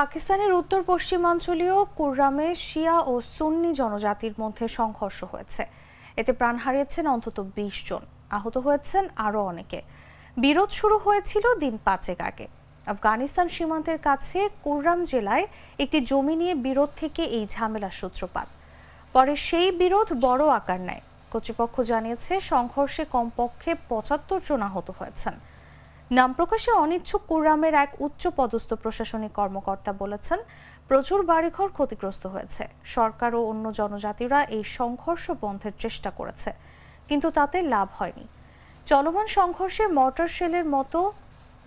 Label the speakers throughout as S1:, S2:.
S1: পাকিস্তানের উত্তর পশ্চিমাঞ্চলীয় কুররামে শিয়া ও সুন্নি জনজাতির মধ্যে সংঘর্ষ হয়েছে। এতে প্রাণ হারিয়েছেন অন্তত বিশ জন। আহত হয়েছেন আরও অনেকে। বিরোধ শুরু হয়েছিল দিন পাঁচেক আগে। আফগানিস্তান সীমান্তের কাছে কুররাম জেলায় একটি জমি নিয়ে বিরোধ থেকে এই ঝামেলার সূত্রপাত। পরে সেই বিরোধ বড় আকার নেয়। কর্তৃপক্ষ জানিয়েছে, সংঘর্ষে কমপক্ষে পঁচাত্তর জন আহত হয়েছেন। নাম প্রকাশে অনিচ্ছুক কুররামের এক উচ্চ পদস্থ প্রশাসনিক কর্মকর্তা বলেছেন, প্রচুর বাড়িঘর ক্ষতিগ্রস্ত হয়েছে। সরকার ও অন্য জনজাতিরা এই সংঘর্ষ বন্ধের চেষ্টা করেছে, কিন্তু তাতে লাভ হয়নি। চলমান সংঘর্ষে মর্টার শেলের মতো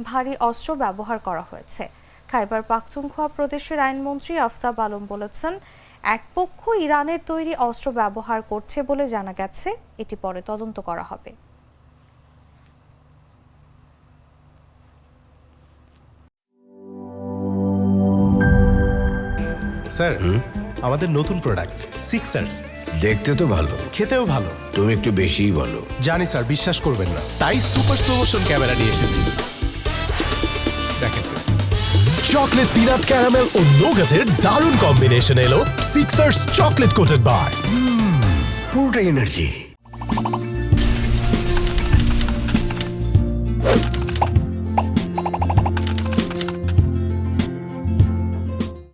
S1: ভারী অস্ত্র ব্যবহার করা হয়েছে। খাইবার পাখতুনখোয়া প্রদেশের আইনমন্ত্রী আফতাব আলম বলেছেন এক পক্ষ ইরানের তৈরি অস্ত্র ব্যবহার করছে বলে জানা গেছে, এটি পরে তদন্ত করা হবে।
S2: স্যার আমাদের নতুন প্রোডাক্ট সিক্সার্স
S3: দেখতে তো ভালো।
S2: খেতেও ভালো।
S3: তুমি একটু বেশিই বলো।
S2: জানি স্যার বিশ্বাস করবেন না। তাই সুপার স্লোমোশন ক্যামেরা নিয়ে এসেছি। দেখেন স্যার। চকলেট পিনাট ক্যারামেল ও নোগাটের দারুণ কম্বিনেশন এলো সিক্সার্স চকলেট কোটেড বার
S3: পুরোটা এনার্জি